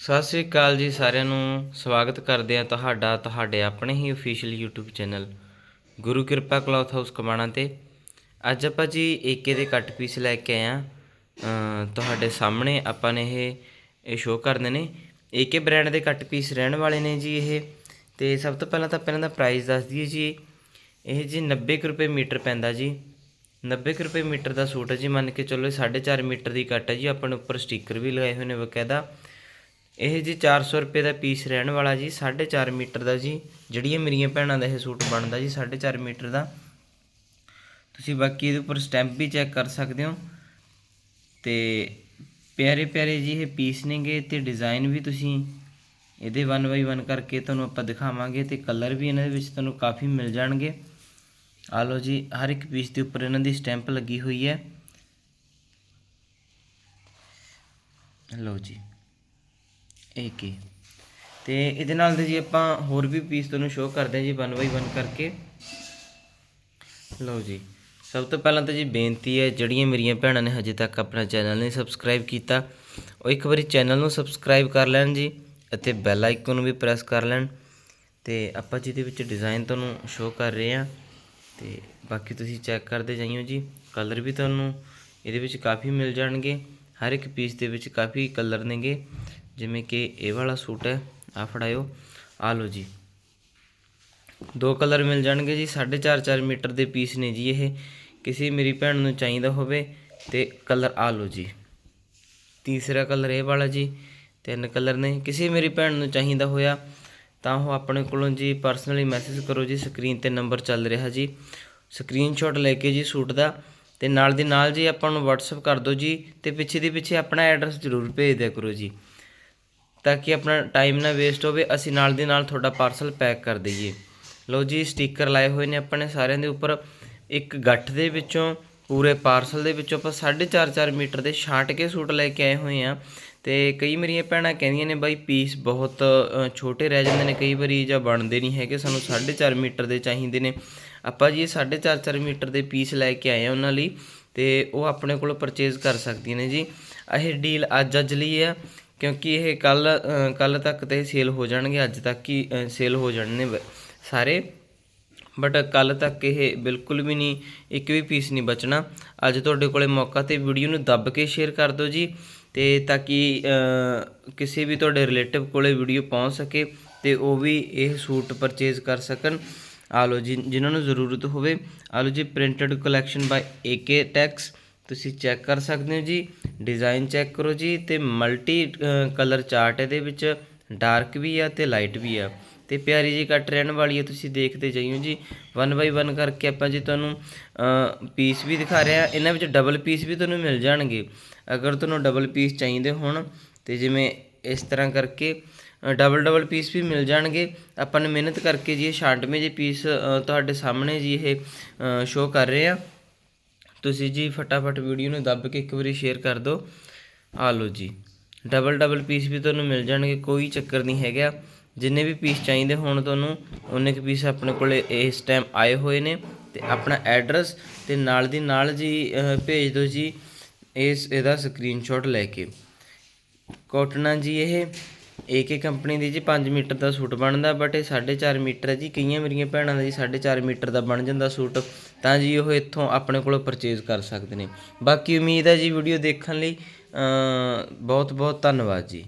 ਸਤਿ ਸ੍ਰੀ ਅਕਾਲ ਜੀ ਸਾਰਿਆਂ ਨੂੰ। ਸਵਾਗਤ ਕਰਦੇ ਆ ਤੁਹਾਡਾ, ਤੁਹਾਡੇ ਆਪਣੇ ਹੀ official YouTube channel Guru Kirpa cloth house Kamana ਤੇ। ਅੱਜ ਆਪਾਂ ਜੀ ਏਕੇ ਦੇ ਕੱਟ ਪੀਸ ਲੈ ਕੇ ਆਏ ਆ ਤੁਹਾਡੇ ਸਾਹਮਣੇ ਆਪਾਂ ਨੇ ਇਹ ਇਹ ਸ਼ੋਅ ਕਰਨੇ ਨੇ। ਏਕੇ ਬ੍ਰਾਂਡ ਦੇ ਕੱਟ ਪੀਸ ਰਹਿਣ ਵਾਲੇ ਨੇ ਜੀ ਇਹ। ਤੇ ਸਭ ਤੋਂ ਪਹਿਲਾਂ ਤਾਂ ਆਪਾਂ ਇਹਨਾਂ ਦਾ ਪ੍ਰਾਈਸ ਦੱਸ ਦਈਏ ਜੀ। ਇਹ ਜੀ 90 ਕੁ ਰੁਪਏ ਮੀਟਰ ਪੈਂਦਾ ਜੀ। 90 ਕੁ ਰੁਪਏ ਮੀਟਰ ਦਾ ਸੂਟ ਹੈ ਜੀ। ਮੰਨ ਕੇ ਚੱਲੋ ਇਹ 4.5 ਮੀਟਰ ਦੀ ਕੱਟ ਹੈ ਜੀ। ਆਪਾਂ ਨੇ ਉੱਪਰ ਸਟicker ਵੀ ਲਗਾਏ ਹੋਏ ਨੇ ਬਕਾਇਦਾ। ਇਹ ਜੀ 400 ਰੁਪਏ ਦਾ ਪੀਸ ਰਹਿਣ ਵਾਲਾ ਜੀ 4.5 ਮੀਟਰ ਦਾ ਜੀ, ਜਿਹੜੀਆਂ ਮੇਰੀਆਂ ਭੈਣਾਂ ਦਾ ਇਹ ਸੂਟ ਬਣਦਾ ਜੀ 4.5 ਮੀਟਰ ਦਾ। ਤੁਸੀਂ ਬਾਕੀ ਇਹਦੇ ਉੱਪਰ ਸਟੈਂਪ ਵੀ ਚੈੱਕ ਕਰ ਸਕਦੇ ਹੋ। ਤੇ ਪਿਆਰੇ ਪਿਆਰੇ ਜੀ ਇਹ ਪੀਸ ਨੇਗੇ ਤੇ ਡਿਜ਼ਾਈਨ ਵੀ ਤੁਸੀਂ ਇਹਦੇ 1 ਬਾਈ 1 ਕਰਕੇ ਤੁਹਾਨੂੰ ਆਪਾਂ ਦਿਖਾਵਾਂਗੇ ਤੇ ਕਲਰ ਵੀ ਇਹਨਾਂ ਦੇ ਵਿੱਚ ਤੁਹਾਨੂੰ ਕਾਫੀ ਮਿਲ ਜਾਣਗੇ। ਆ ਲਓ ਜੀ, ਹਰ ਇੱਕ ਪੀਸ ਦੇ ਉੱਪਰ ਇਹਨਾਂ ਦੀ ਸਟੈਂਪ ਲੱਗੀ ਹੋਈ ਹੈ। ਲਓ ਜੀ। ਇੱਕ ਤੇ ਇਹਦੇ ਨਾਲ ਦੇ ਜੀ ਆਪਾਂ ਹੋਰ ਵੀ ਪੀਸ ਤੁਹਾਨੂੰ ਸ਼ੋਅ ਕਰਦੇ ਹਾਂ ਜੀ 1 ਬਾਈ 1 ਕਰਕੇ। ਲਓ ਜੀ। ਸਭ ਤੋਂ ਪਹਿਲਾਂ ਤਾਂ ਜੀ ਬੇਨਤੀ ਹੈ, ਜਿਹੜੀਆਂ ਮੇਰੀਆਂ ਭੈਣਾਂ ਨੇ ਹਜੇ ਤੱਕ ਆਪਣਾ ਚੈਨਲ ਨਹੀਂ ਸਬਸਕ੍ਰਾਈਬ ਕੀਤਾ, ਉਹ ਇੱਕ ਵਾਰੀ ਚੈਨਲ ਨੂੰ ਸਬਸਕ੍ਰਾਈਬ ਕਰ ਲੈਣ ਜੀ ਅਤੇ ਬੈਲ ਆਈਕਨ ਨੂੰ ਵੀ ਪ੍ਰੈਸ ਕਰ ਲੈਣ। ਤੇ ਆਪਾਂ ਜਿਹਦੇ ਵਿੱਚ ਡਿਜ਼ਾਈਨ ਤੁਹਾਨੂੰ ਸ਼ੋਅ ਕਰ ਰਹੇ ਹਾਂ ਤੇ ਬਾਕੀ ਤੁਸੀਂ ਚੈੱਕ ਕਰਦੇ ਜਾਈਓ ਜੀ। ਕਲਰ ਵੀ ਤੁਹਾਨੂੰ ਇਹਦੇ ਵਿੱਚ ਕਾਫੀ ਮਿਲ ਜਾਣਗੇ। ਹਰ ਇੱਕ ਪੀਸ ਦੇ ਵਿੱਚ ਕਾਫੀ ਕਲਰ ਨੇਗੇ। ਜਿਵੇਂ ਕਿ ਇਹ ਵਾਲਾ ਸੂਟ ਹੈ ਆ ਫੜਾਇਓ। ਆ ਲਓ ਜੀ। ਦੋ ਕਲਰ ਮਿਲ ਜਾਣਗੇ ਜੀ 4.5 4 ਮੀਟਰ ਦੇ ਪੀਸ ਨੇ ਜੀ ਇਹ। ਕਿਸੇ ਮੇਰੀ ਭੈਣ ਨੂੰ ਚਾਹੀਦਾ ਹੋਵੇ ਤੇ ਕਲਰ ਆ ਲਓ ਜੀ। ਤੀਸਰਾ ਕਲਰ ਇਹ ਵਾਲਾ ਜੀ, ਤਿੰਨ ਕਲਰ ਨੇ। ਕਿਸੇ ਮੇਰੀ ਭੈਣ ਨੂੰ ਚਾਹੀਦਾ ਹੋਇਆ ਤਾਂ ਉਹ ਆਪਣੇ ਕੋਲੋਂ ਜੀ ਪਰਸਨਲੀ ਮੈਸੇਜ ਕਰੋ ਜੀ ਸਕਰੀਨ ਤੇ ਨੰਬਰ ਚੱਲ ਰਿਹਾ ਜੀ। ਸਕਰੀਨਸ਼ਾਟ ਲੈ ਕੇ ਜੀ ਸੂਟ ਦਾ ਤੇ ਨਾਲ ਦੀ ਨਾਲ ਜੀ ਆਪਾਂ ਨੂੰ WhatsApp ਕਰ ਦਿਓ ਜੀ ਤੇ ਪਿੱਛੇ ਦੀ ਪਿੱਛੇ ਆਪਣਾ ਐਡਰੈਸ ਜ਼ਰੂਰ ਭੇਜ ਦਿਆ ਕਰੋ ਜੀ। ਤਾਂ ਕਿ ਆਪਣਾ ਟਾਈਮ ਨਾ ਵੇਸਟ ਹੋਵੇ, ਅਸੀਂ ਨਾਲ ਦੀ ਨਾਲ ਤੁਹਾਡਾ ਪਾਰਸਲ ਪੈਕ ਕਰ ਦਈਏ। ਲਓ ਜੀ ਸਟicker ਲਾਏ ਹੋਏ ਨੇ ਆਪਣੇ ਸਾਰਿਆਂ ਦੇ ਉੱਪਰ। ਇੱਕ ਗੱਠ ਦੇ ਵਿੱਚੋਂ, ਪੂਰੇ ਪਾਰਸਲ ਦੇ ਵਿੱਚੋਂ ਆਪਾਂ 4.5 4 ਮੀਟਰ ਦੇ ਛਾਂਟ ਕੇ ਸੂਟ ਲੈ ਕੇ ਆਏ ਹੋਏ ਆ ਤੇ ਕਈ ਮੇਰੀਆਂ ਭੈਣਾਂ ਕਹਿੰਦੀਆਂ ਨੇ, ਬਾਈ ਪੀਸ ਬਹੁਤ ਛੋਟੇ ਰਹਿ ਜਾਂਦੇ ਨੇ, ਕਈ ਵਾਰੀ ਜਾਂ ਬਣਦੇ ਨਹੀਂ ਹੈਗੇ, ਸਾਨੂੰ 4.5 ਮੀਟਰ ਦੇ ਚਾਹੀਦੇ ਨੇ। ਆਪਾਂ ਜੀ ਇਹ 4.5 4 ਮੀਟਰ ਦੇ ਪੀਸ ਲੈ ਕੇ ਆਏ ਆ ਉਹਨਾਂ ਲਈ ਤੇ ਉਹ ਆਪਣੇ ਕੋਲ ਪਰਚੇਜ਼ ਕਰ ਸਕਦੀਆਂ ਨੇ ਜੀ। ਇਹ ਡੀਲ ਅੱਜ ਅੱਜ ਲਈ ਆ। ਕਿਉਂਕਿ ਇਹ ਕੱਲ ਕੱਲ ਤੱਕ ਤੇ ਸੇਲ ਹੋ ਜਾਣਗੇ, ਅੱਜ ਤੱਕ ਹੀ ਸੇਲ ਹੋ ਜਾਣੇ ਨੇ ਸਾਰੇ। ਬਟ ਕੱਲ ਤੱਕ ਇਹ ਬਿਲਕੁਲ ਵੀ ਨਹੀਂ, ਇੱਕ ਵੀ ਪੀਸ ਨਹੀਂ ਬਚਣਾ। ਅੱਜ ਤੁਹਾਡੇ ਕੋਲੇ ਮੌਕਾ ਤੇ ਵੀਡੀਓ ਨੂੰ ਦੱਬ ਕੇ ਸ਼ੇਅਰ ਕਰ ਦਿਓ ਜੀ, ਤੇ ਤਾਂ ਕਿ ਕਿਸੇ ਵੀ ਤੁਹਾਡੇ ਰਿਲੇਟਿਵ ਕੋਲੇ ਵੀਡੀਓ ਪਹੁੰਚ ਸਕੇ, ਤੇ ਉਹ ਵੀ ਇਹ ਸੂਟ ਪਰਚੇਜ਼ ਕਰ ਸਕਣ। ਆ ਲਓ ਜੀ, ਜਿਨ੍ਹਾਂ ਨੂੰ ਜ਼ਰੂਰਤ ਹੋਵੇ। ਆ ਲਓ ਜੀ printed collection by AK tex ਤੁਸੀਂ ਚੈੱਕ ਕਰ ਸਕਦੇ ਹੋ ਜੀ। ਡਿਜ਼ਾਈਨ ਚੈੱਕ ਕਰੋ ਜੀ ਤੇ ਮਲਟੀ ਕਲਰ ਚਾਰਟ ਇਹਦੇ ਵਿੱਚ ਡਾਰਕ ਵੀ ਆ ਤੇ ਲਾਈਟ ਵੀ ਆ। ਤੇ ਪਿਆਰੀ ਜੀ ਕੱਟ ਰਹਿਣ ਵਾਲੀ ਹੈ ਤੁਸੀਂ ਦੇਖਦੇ ਜਾਈਓ ਜੀ। 1 ਬਾਈ 1 ਕਰਕੇ ਆਪਾਂ ਜੀ ਤੁਹਾਨੂੰ ਪੀਸ ਵੀ ਦਿਖਾ ਰਹੇ ਆ। ਇਹਨਾਂ ਵਿੱਚ ਡਬਲ ਪੀਸ ਵੀ ਤੁਹਾਨੂੰ ਮਿਲ ਜਾਣਗੇ। ਅਗਰ ਤੁਹਾਨੂੰ ਡਬਲ ਪੀਸ ਚਾਹੀਦੇ ਹੋਣ, ਤੇ ਜਿਵੇਂ ਇਸ ਤਰ੍ਹਾਂ ਕਰਕੇ ਡਬਲ ਡਬਲ ਪੀਸ ਵੀ ਮਿਲ ਜਾਣਗੇ। ਆਪਾਂ ਨੇ ਮਿਹਨਤ ਕਰਕੇ ਜੀ, ਇਹ 96 ਜੇ ਪੀਸ ਤੁਹਾਡੇ ਸਾਹਮਣੇ ਜੀ ਇਹ ਸ਼ੋਅ ਕਰ ਰਹੇ ਆ। ਤੁਸੀਂ ਜੀ ਫਟਾਫਟ ਵੀਡੀਓ ਨੂੰ ਦੱਬ ਕੇ ਇੱਕ ਵਾਰੀ ਸ਼ੇਅਰ ਕਰ ਦਿਓ। ਆ ਲਓ ਜੀ। ਡਬਲ ਡਬਲ ਪੀਸ ਵੀ ਤੁਹਾਨੂੰ ਮਿਲ ਜਾਣਗੇ, ਕੋਈ ਚੱਕਰ ਨਹੀਂ ਹੈਗਾ। ਜਿੰਨੇ ਵੀ ਪੀਸ ਚਾਹੀਦੇ ਹੋਣ ਤੁਹਾਨੂੰ ਉਹਨੇ ਕੁ ਪੀਸ ਆਪਣੇ ਕੋਲ ਇਸ ਟਾਈਮ ਆਏ ਹੋਏ ਨੇ ਤੇ ਆਪਣਾ ਐਡਰੈਸ ਤੇ ਨਾਲ ਦੀ ਨਾਲ ਜੀ ਭੇਜ ਦਿਓ ਜੀ ਇਸ, ਇਹਦਾ ਸਕਰੀਨਸ਼ਾਟ ਲੈ ਕੇ। ਕੋਟਨਾ ਜੀ ਇਹ ਏਕੇ ਕੰਪਨੀ ਦੀ ਜੀ 5 ਮੀਟਰ ਦਾ ਸੂਟ ਬਣਦਾ ਬਟ ਇਹ 4.5 ਮੀਟਰ ਹੈ ਜੀ। ਕਈਆਂ ਮੇਰੀਆਂ ਭੈਣਾਂ ਦਾ ਜੀ 4.5 ਮੀਟਰ ਦਾ ਬਣ ਜਾਂਦਾ ਸੂਟ, ਤਾਂ ਜੀ ਉਹ ਇੱਥੋਂ ਆਪਣੇ ਕੋਲੋਂ ਪਰਚੇਜ਼ ਕਰ ਸਕਦੇ ਨੇ। ਬਾਕੀ ਉਮੀਦ ਹੈ ਜੀ ਵੀਡੀਓ ਦੇਖਣ ਲਈ ਬਹੁਤ ਬਹੁਤ ਧੰਨਵਾਦ ਜੀ।